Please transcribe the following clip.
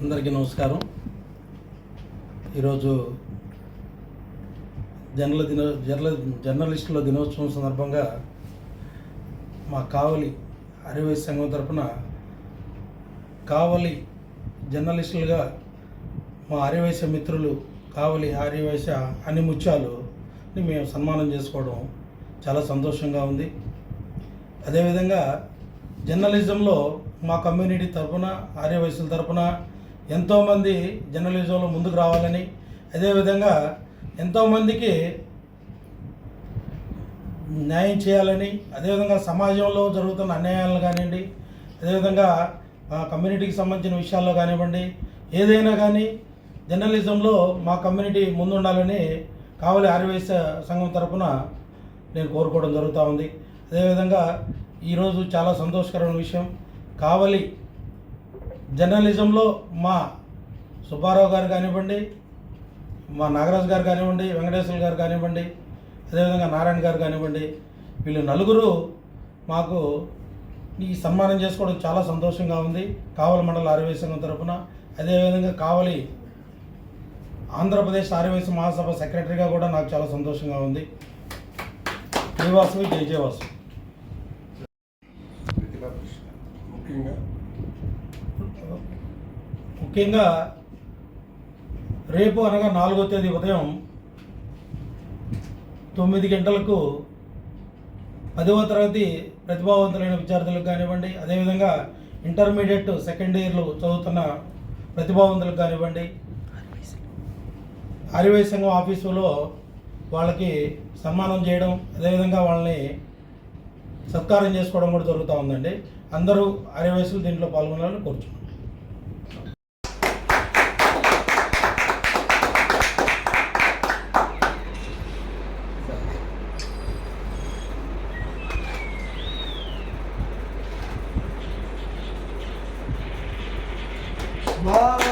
అందరికీ నమస్కారం. ఈరోజు జర్నల దిన జర్నల జర్నలిస్టుల దినోత్సవం సందర్భంగా మా కావలి ఆర్యవైశ్య సంఘం తరఫున కావలి జర్నలిస్టులుగా మా ఆర్యవైశ్య మిత్రులు కావలి ఆర్యవైశ్య అన్ని ముత్యాలుని మేము సన్మానం చేసుకోవడం చాలా సంతోషంగా ఉంది. అదేవిధంగా జర్నలిజంలో మా కమ్యూనిటీ తరపున ఆర్యవయసుల తరపున ఎంతోమంది జర్నలిజంలో ముందుకు రావాలని అదేవిధంగా ఎంతోమందికి న్యాయం చేయాలని అదేవిధంగా సమాజంలో జరుగుతున్న అన్యాయాలను కానివ్వండి అదేవిధంగా ఆ కమ్యూనిటీకి సంబంధించిన విషయాల్లో కానివ్వండి ఏదైనా కానీ జర్నలిజంలో మా కమ్యూనిటీ ముందుండాలని కావలి ఆర్యవైశ్య సంఘం తరపున నేను కోరుకోవడం జరుగుతూ ఉంది. అదేవిధంగా ఈరోజు చాలా సంతోషకరమైన విషయం కావలి జర్నలిజంలో మా సుబ్బారావు గారు కానివ్వండి మా నాగరాజు గారు కానివ్వండి వెంకటేశ్వర గారు కానివ్వండి అదేవిధంగా నారాయణ గారు కానివ్వండి వీళ్ళు నలుగురు మాకు ఈ సన్మానం చేసుకోవడం చాలా సంతోషంగా ఉంది. కావలి మండల ఆర్యవైశ్య సంఘం తరపున అదేవిధంగా కావలి ఆంధ్రప్రదేశ్ ఆర్యవైశ్య మహాసభ సెక్రటరీగా కూడా నాకు చాలా సంతోషంగా ఉంది. జయవాసవి జై జయవాసు ముఖ్యంగా ముఖ్యంగా రేపు అనగా నాలుగో తేదీ ఉదయం తొమ్మిది గంటలకు పదవ తరగతి ప్రతిభావంతులైన విద్యార్థులకు కానివ్వండి అదేవిధంగా ఇంటర్మీడియట్ సెకండ్ ఇయర్లు చదువుతున్న ప్రతిభావంతులకు కానివ్వండి ఆర్యవై సంఘం ఆఫీసులో వాళ్ళకి సన్మానం చేయడం అదేవిధంగా వాళ్ళని సత్కారం చేసుకోవడం కూడా జరుగుతూ ఉందండి. అందరూ ఆర్యవయసులు దీంట్లో పాల్గొనాలని కోరుచున్నాను భారత్